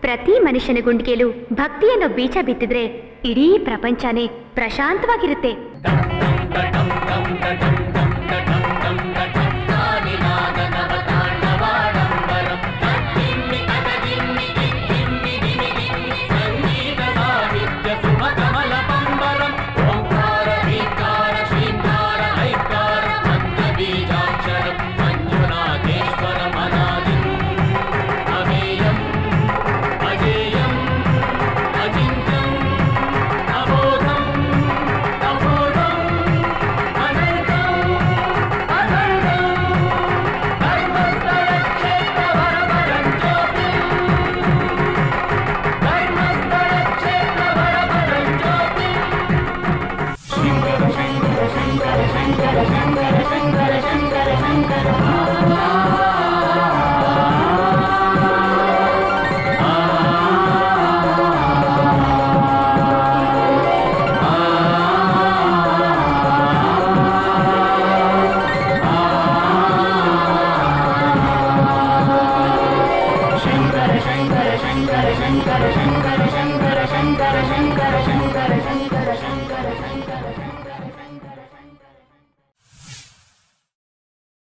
ಪ್ರತಿ ಮನುಷ್ಯನ ಗುಂಡಿಗೆಲು ಭಕ್ತಿಯನ್ನು ಬೀಜ ಬಿತ್ತಿದ್ರೆ ಇಡೀ ಪ್ರಪಂಚನೇ ಪ್ರಶಾಂತವಾಗಿರುತ್ತೆ. शङ्कर शङ्कर शङ्कर शङ्कर शङ्कर शङ्कर सङ्ग